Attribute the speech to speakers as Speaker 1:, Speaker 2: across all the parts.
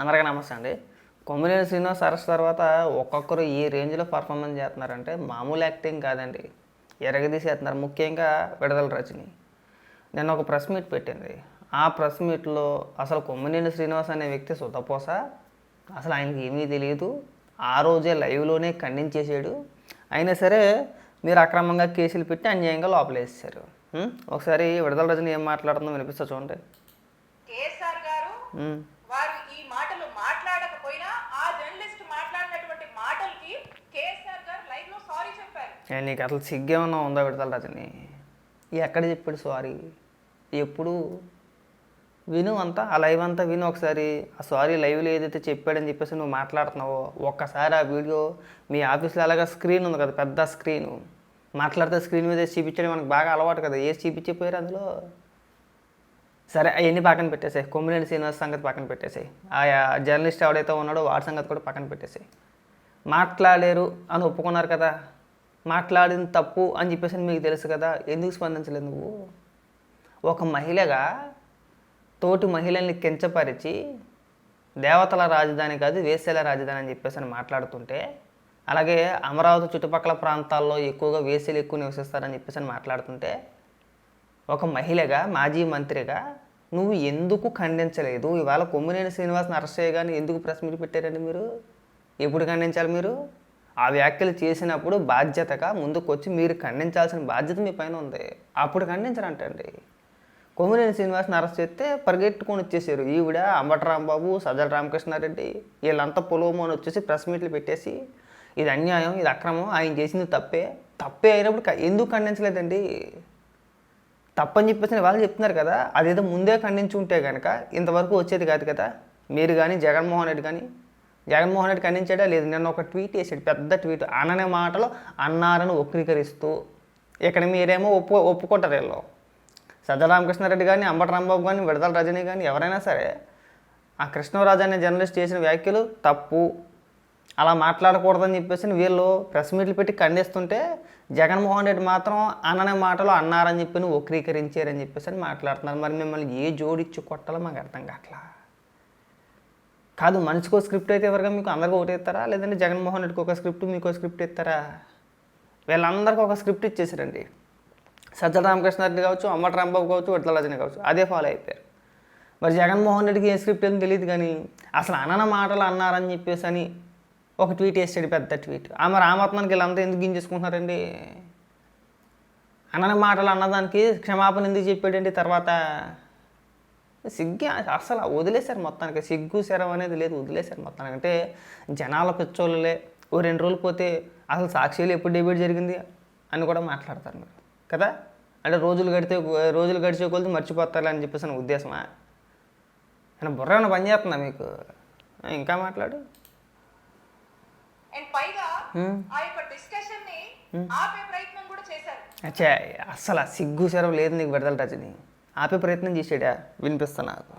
Speaker 1: అందరికీ నమస్తే అండి. కొమ్మినేని శ్రీనివాస్ అరెస్ట్ తర్వాత ఒక్కొక్కరు ఈ రేంజ్లో పర్ఫార్మెన్స్ చేస్తున్నారంటే మామూలు యాక్టింగ్ కాదండి. ఎరగదీసేస్తున్నారు. ముఖ్యంగా విడుదల రజని. నేను ఒక ప్రెస్ మీట్ పెట్టింది. ఆ ప్రెస్ మీట్లో అసలు కొమ్మినేని శ్రీనివాస్ అనే వ్యక్తి సుతపోస? అసలు ఆయనకి ఏమీ తెలియదు ఆ రోజే లైవ్లోనే ఖండించేసాడు. అయినా సరే మీరు అక్రమంగా కేసులు పెట్టి అన్యాయంగా లోపలేసారు? ఒకసారి విడుదల రజని ఏం మాట్లాడుతుందో వినిపిస్తా చూడండి.
Speaker 2: గారు
Speaker 1: ఉం.
Speaker 2: వారు ఈ మాటలు మాట్లాడకపోయినా ఆ జర్నలిస్ట్ మాట్లాడినటువంటి మాటలకి కేఎస్ఆర్ గారు లైవ్లో సారీ చెప్పారు
Speaker 1: నీకు అసలు సిగ్గేమన్నా ఉందా విడతల రజని? ఎక్కడ చెప్పాడు సారీ? ఎప్పుడు? విను అంతా ఆ లైవ్ అంతా విను ఒకసారి. ఆ సారీ లైవ్లో ఏదైతే చెప్పాడని చెప్పేసి నువ్వు మాట్లాడుతున్నావో ఒక్కసారి ఆ వీడియో మీ ఆఫీస్లో అలాగా స్క్రీన్ ఉంది కదా పెద్ద స్క్రీన్. మాట్లాడితే స్క్రీన్ మీద వేసి చూపించడం మనకు బాగా అలవాటు కదా ఏ చూపించిపోయారు అందులో? సరే అవన్నీ పక్కన పెట్టేసాయి. కొమ్మినేని శ్రీనివాస్ సంగతి పక్కన పెట్టేసాయి. ఆ జర్నలిస్ట్ ఎవడైతే ఉన్నాడో వాడి సంగతి కూడా పక్కన పెట్టేసాయి. మాట్లాడారు అని ఒప్పుకున్నారు కదా? మాట్లాడింది తప్పు అని చెప్పేసి మీకు తెలుసు కదా ఎందుకు స్పందించలేదు నువ్వు? ఒక మహిళగా తోటి మహిళల్ని కించపరిచి దేవతల రాజధాని కాదు వేసేల రాజధాని అని చెప్పేసి అని మాట్లాడుతుంటే అలాగే అమరావతి చుట్టుపక్కల ప్రాంతాల్లో ఎక్కువగా వేసేలు ఎక్కువ నివసిస్తారని చెప్పేసి అని మాట్లాడుతుంటే ఒక మహిళగా మాజీ మంత్రిగా నువ్వు ఎందుకు ఖండించలేదు? ఇవాళ కొమ్మినేని శ్రీనివాస్ని అరెస్ట్ చేయగానే ఎందుకు ప్రెస్ మీట్ పెట్టారండి మీరు? ఎప్పుడు ఖండించాలి మీరు? ఆ వ్యాఖ్యలు చేసినప్పుడు బాధ్యతగా ముందుకొచ్చి మీరు ఖండించాల్సిన బాధ్యత మీ పైన ఉంది. అప్పుడు ఖండించరంటండి. కొమ్మినేని శ్రీనివాస్ని అరెస్ట్ చేస్తే పరిగెట్టుకొని వచ్చేసారు. ఈవిడ అంబటరాంబాబు సజ్జల రామకృష్ణారెడ్డి వీళ్ళంతా పొలవము అని వచ్చేసి ప్రెస్ మీట్లు పెట్టేసి ఇది అన్యాయం ఇది అక్రమం ఆయన చేసింది తప్పే. తప్పే అయినప్పుడు ఎందుకు ఖండించలేదండి? తప్పని చెప్పేసి వాళ్ళు చెప్తున్నారు కదా. అదేదో ముందే ఖండించి ఉంటే కనుక ఇంతవరకు వచ్చేది కాదు కదా. మీరు కానీ జగన్మోహన్ రెడ్డి కానీ జగన్మోహన్ రెడ్డి ఖండించాడా? లేదు. నిన్న ఒక ట్వీట్ వేసాడు పెద్ద ట్వీట్. అననే మాటలు అన్నారని వక్రీకరిస్తూ ఇక్కడ మీరేమో ఒప్పు ఒప్పుకుంటారు వీళ్ళు. సజ్జల రామకృష్ణారెడ్డి కానీ అంబటి రాంబాబు కానీ విడదల రజనీ కానీ ఎవరైనా సరే ఆ కృష్ణరాజు అనే జర్నలిస్ట్ చేసిన వ్యాఖ్యలు తప్పు. అలా మాట్లాడకూడదని చెప్పేసి వీళ్ళు ప్రెస్ మీట్లు పెట్టి ఖండిస్తుంటే జగన్మోహన్ రెడ్డి మాత్రం అననే మాటలు అన్నారని చెప్పి వక్రీకరించారని చెప్పేసి అని మాట్లాడుతున్నారు. మరి మిమ్మల్ని ఏ జోడిచ్చి కొట్టాలో మాకు అర్థం కావట్లా. కాదు మనిషికో స్క్రిప్ట్ అయితే ఎవరిగా మీకు అందరికీ ఒకటి ఇస్తారా? లేదంటే జగన్మోహన్ రెడ్డికి ఒక స్క్రిప్ట్ మీకు ఒక స్క్రిప్ట్ ఇస్తారా? వీళ్ళందరికీ ఒక స్క్రిప్ట్ ఇచ్చేసారండి. సజ్జల రామకృష్ణారెడ్డి కావచ్చు అమ్మటి రాంబాబు కావచ్చు విడతల రజని కావచ్చు అదే ఫాలో అయిపోయారు. మరి జగన్మోహన్ రెడ్డికి ఏ స్క్రిప్ట్ ఏం తెలియదు కానీ అసలు అనన మాటలు అన్నారని చెప్పేసి అని ఒక ట్వీట్ వేసాడు పెద్ద ట్వీట్. ఆ మరి రామత్నానికి వీళ్ళంతా ఎందుకు గింజేసుకుంటున్నారండి అనని మాటలు అన్నదానికి క్షమాపణ ఎందుకు చెప్పాడండి? తర్వాత సిగ్గు అసలు వదిలేశారు మొత్తానికి. సిగ్గు శరం అనేది లేదు వదిలేశారు మొత్తానికి. అంటే జనాల పిచ్చోళ్ళలే. ఓ రెండు రోజులు పోతే అసలు సాక్షిలు ఎప్పుడు డెబిట్ జరిగింది అని కూడా మాట్లాడతారు మీరు. కదా? అంటే రోజులు గడితే రోజులు గడిచే మర్చిపోతారు అని చెప్పేసి నా ఉద్దేశమా? నేను బుర్ర ఏమైనా పని చేస్తుందా మీకు? ఇంకా మాట్లాడు. అచ్చా అస్సలు ఆ సిగ్గు సెరవు లేదు నీకు విడదల రజని. ఆపే ప్రయత్నం చేసాడా వినిపిస్తా నాకు.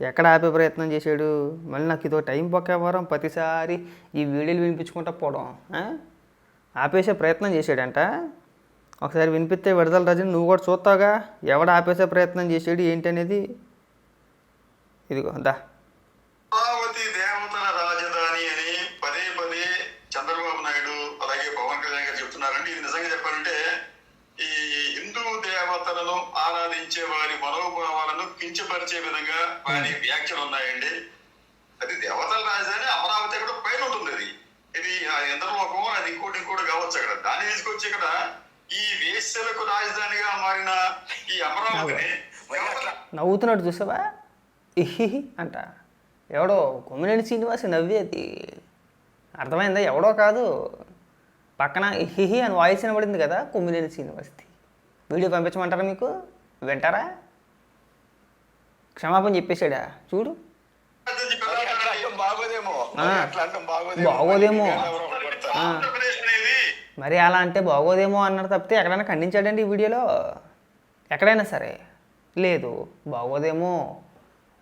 Speaker 1: ఎక్కడ ఆపే ప్రయత్నం చేశాడు? మళ్ళీ నాకు ఇదో టైం పొక్కేవారం ప్రతిసారి ఈ వీడియోలు వినిపించుకుంటా పోవడం ఆపేసే ప్రయత్నం చేశాడంట. ఒకసారి వినిపిస్తే విడదల రజని నువ్వు కూడా చూస్తావుగా? ఎవడు ఆపేసే ప్రయత్నం చేశాడు ఏంటి అనేది ఇదిగో దా.
Speaker 3: దేవతల రాజధాని అని పదే పదే చంద్రబాబు నాయుడు అలాగే పవన్ కళ్యాణ్ గారు చెప్తున్నారండి ఇది నిజంగా చెప్పాలంటే హిందూ దేవతలను ఆరాధించే వారి మనోభావాలను కించపరిచే విధంగా వారి వ్యాఖ్యలు ఉన్నాయండి. అది దేవతల రాజధాని అమరావతి కూడా పైన ఉంటుంది అది. ఇది ఆ ఇంద్రలోకం అది ఇంకోటి ఇంకోటి కావచ్చు అక్కడ. దాన్ని తీసుకొచ్చి ఇక్కడ ఈ వేశ్యలకు రాజధానిగా మారిన ఈ అమరావతిని
Speaker 1: నవ్వుతున్నాడు చూసావా? ఇహిహి అంట. ఎవడో కొమ్మినేని శ్రీనివాస్ నవ్వేది అర్థమైందా? ఎవడో కాదు. పక్కన ఇహిహి అని వాయిస్ వినబడింది కదా కొమ్మినేని శ్రీనివాస్ది. వీడియో పంపించమంటారా మీకు? వింటారా? క్షమాపణ చెప్పేశాడా? చూడు.
Speaker 4: బాగోదేమో. మరి
Speaker 1: అలా అంటే బాగోదేమో అన్నారు తప్పితే ఎక్కడైనా ఖండించాడండి ఈ వీడియోలో? ఎక్కడైనా సరే. లేదు. బాగోదేమో.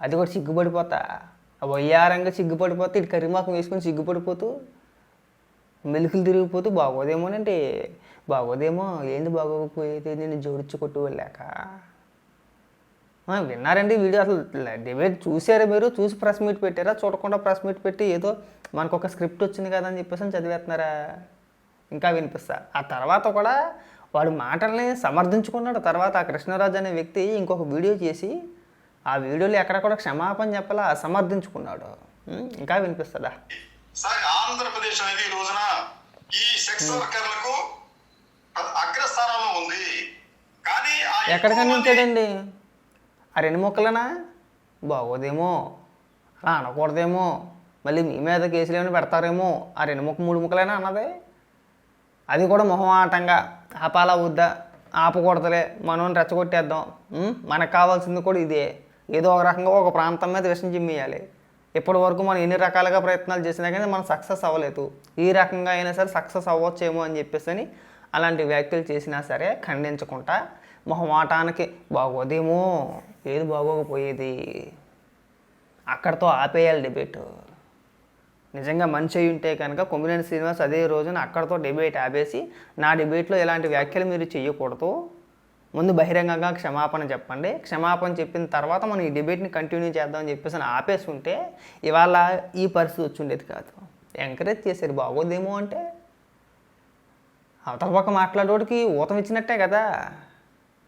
Speaker 1: అది కూడా సిగ్గుపడిపోతా. వయ్యారంగా సిగ్గుపడిపోతే ఇటు కరిమాకం వేసుకొని సిగ్గుపడిపోతూ మెలుకులు తిరిగిపోతూ బాగోదేమోనంటే బాగోదేమో ఏంది బాగోకపోయేది నేను జోడించి కొట్టుకోలేక. విన్నారండి వీడియో అసలు డిబేట్ చూసారా మీరు? చూసి ప్రెస్ మీట్ పెట్టారా? చూడకుండా ప్రెస్ మీట్ పెట్టి ఏదో మనకు ఒక స్క్రిప్ట్ వచ్చింది కదా అని చెప్పేసి అని చదివేస్తున్నారా? ఇంకా వినిపిస్తా. ఆ తర్వాత కూడా వాడు మాటల్ని సమర్థించుకున్నాడు. తర్వాత ఆ కృష్ణరాజు అనే వ్యక్తి ఇంకొక వీడియో చేసి ఆ వీడియోలో ఎక్కడ కూడా క్షమాపణ చెప్పాలా సమర్థించుకున్నాడు ఇంకా వినిపిస్తుందా?
Speaker 3: సరే ఆంధ్రప్రదేశ్ అనేది ఈ రోజున ఈ సెక్స్ వర్కర్లకు అగ్రస్థానంలో ఉంది. కానీ మంది-
Speaker 1: ఉంచాడండి ఆ రెండు మొక్కలనా? బాగోదేమో. అలా అనకూడదేమో మళ్ళీ మీ మీద కేసులు ఏమైనా పెడతారేమో. ఆ రెండు ముక్క మూడు ముక్కలైనా అన్నది. అది కూడా మొహమాటంగా ఆపాలా వద్దా? ఆపకూడదులే. మనం రెచ్చగొట్టేద్దాం? మనకు కావాల్సింది కూడా ఇదే. ఏదో ఒక రకంగా ఒక ప్రాంతం మీద విషం చిమ్మేయాలి. ఇప్పటి వరకు మనం ఎన్ని రకాలుగా ప్రయత్నాలు చేసినా కానీ మనం సక్సెస్ అవ్వలేదు. ఈ రకంగా అయినా సరే సక్సెస్ అవ్వచ్చేమో అని చెప్పేసి అని అలాంటి వ్యాఖ్యలు చేసినా సరే ఖండించకుండా మొహమాటానికి బాగోదేమో ఏది బాగోకపోయేది? అక్కడితో ఆపేయాలి డిబేట్. నిజంగా మంచి అయి ఉంటే కనుక కొమ్మినేని శ్రీనివాస్ అదే రోజున అక్కడితో డిబేట్ ఆపేసి నా డిబేట్లో ఎలాంటి వ్యాఖ్యలు మీరు చేయకూడదు. ముందు బహిరంగంగా క్షమాపణ చెప్పండి. క్షమాపణ చెప్పిన తర్వాత మనం ఈ డిబేట్ని కంటిన్యూ చేద్దామని చెప్పేసి అని ఆపేసి ఉంటే ఇవాళ ఈ పరిస్థితి వచ్చి ఉండేది కాదు. ఎంకరేజ్ చేశారు బాగోదేమో అంటే అవతల పక్క మాట్లాడేవాడికి ఊతం ఇచ్చినట్టే కదా.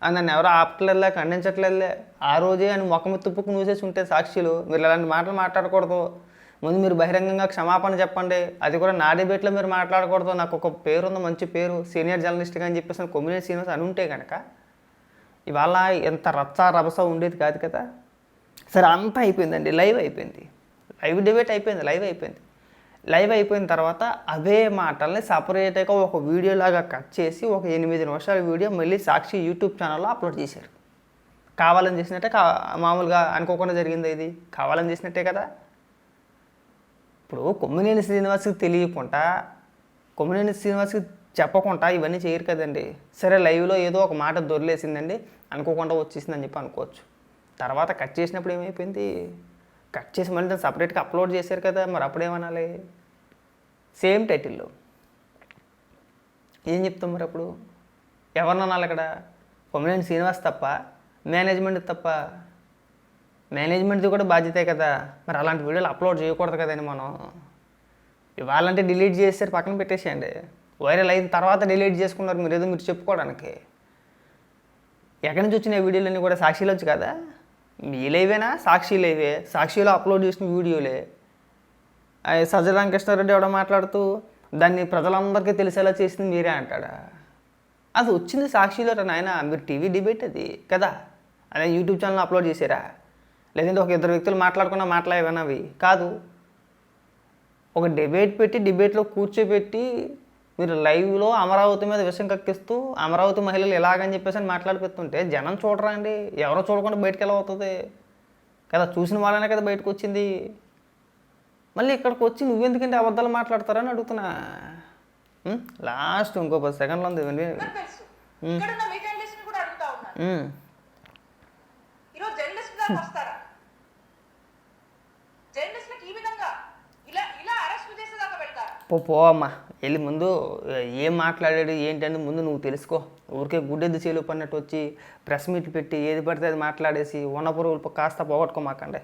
Speaker 1: అని నన్ను ఎవరో ఆపట్లేదులే ఖండించట్లేదులే. ఆ రోజే అని ముఖం తుప్పుకు నూసేసి ఉంటే సాక్షులు మీరు ఇలాంటి మాటలు మాట్లాడకూడదు. ముందు మీరు బహిరంగంగా క్షమాపణ చెప్పండి. అది కూడా నా డిబేట్లో మీరు మాట్లాడకూడదు. నాకు ఒక పేరు ఉంది మంచి పేరు సీనియర్ జర్నలిస్ట్గా అని చెప్పేసి కొమ్యూనిటీ సీనియర్స్ అని ఉంటే కనుక ఇవాళ ఎంత రచ్చ రభస ఉండేది కాదు కదా. సరే అంతా అయిపోయిందండి లైవ్ అయిపోయింది. లైవ్ డిబేట్ అయిపోయింది లైవ్ అయిపోయింది. లైవ్ అయిపోయిన తర్వాత అవే మాటల్ని సపరేట్గా ఒక వీడియో లాగా కట్ చేసి ఒక ఎనిమిది నిమిషాల వీడియో మళ్ళీ సాక్షి యూట్యూబ్ ఛానల్లో అప్లోడ్ చేశారు. కావాలని చేసినట్టే కా మామూలుగా అనుకోకుండా జరిగింది ఇది? కావాలని చేసినట్టే కదా. ఇప్పుడు కొమ్మినేని శ్రీనివాస్కి తెలియకుండా కొమ్మినేని శ్రీనివాస్కి చెప్పకుండా ఇవన్నీ చేయరు కదండి. సరే లైవ్లో ఏదో ఒక మాట దొరిలేసిందండి అనుకోకుండా వచ్చేసిందని చెప్పి అనుకోవచ్చు. తర్వాత కట్ చేసినప్పుడు ఏమైపోయింది? కట్ చేసి మళ్ళీ దాన్ని సపరేట్గా అప్లోడ్ చేశారు కదా మరి అప్పుడేమనాలి? సేమ్ టైటిల్లో. ఏం చెప్తాం మరి అప్పుడు? ఎవరినన్నాలి ఇక్కడ కొమ్మినేని శ్రీనివాస్ తప్ప? మేనేజ్మెంట్ తప్ప? మేనేజ్మెంట్ది కూడా బాధ్యతే కదా. మరి అలాంటి వీడియోలు అప్లోడ్ చేయకూడదు కదండి మనం. ఇవాళంటే డిలీట్ చేసేసారు పక్కన పెట్టేసేయండి. వైరల్ అయిన తర్వాత డిలీట్ చేసుకున్నారు మీరు ఏదో మీరు చెప్పుకోవడానికి. ఎక్కడి నుంచి వచ్చిన వీడియోలన్నీ కూడా సాక్షిలో వచ్చు కదా? మీ లైవేనా? సాక్షి లైవే. సాక్షిలో అప్లోడ్ చేసిన వీడియోలే. ఆ సజ్జ రామకృష్ణారెడ్డి ఎవడో మాట్లాడుతూ దాన్ని ప్రజలందరికీ తెలిసేలా చేసింది మీరే అంటాడా? అది వచ్చింది సాక్షిలో నాయన మీరు టీవీ డిబేట్ అది కదా? అదే యూట్యూబ్ ఛానల్ అప్లోడ్ చేసారా లేదంటే ఒక ఇద్దరు వ్యక్తులు మాట్లాడుకున్న మాట్లాడేవనా అవి? కాదు. ఒక డిబేట్ పెట్టి డిబేట్లో కూర్చోబెట్టి మీరు లైవ్లో అమరావతి మీద విషయం కక్కిస్తూ అమరావతి మహిళలు ఎలాగని చెప్పేసి అని మాట్లాడిపోతుంటే జనం చూడరా అండి? ఎవరో చూడకుండా బయటకు ఎలా అవుతుంది కదా చూసిన వాళ్ళనే కదా బయటకు వచ్చింది? మళ్ళీ ఇక్కడికి వచ్చి నువ్వెందుకంటే అబద్ధాలు మాట్లాడతారని అడుగుతున్నా? లాస్ట్ ఇంకో పది సెకండ్లు ఉంది. పో పో అమ్మా వెళ్ళి ముందు ఏం మాట్లాడాడు ఏంటని ముందు నువ్వు తెలుసుకో. ఊరికే గుడ్డెద్దు చేలు పడినట్టు వచ్చి ప్రెస్ మీట్ పెట్టి ఏది పడితే అది మాట్లాడేసి ఉన్న పురుగులు కాస్త పోగొట్టుకోమాకండి.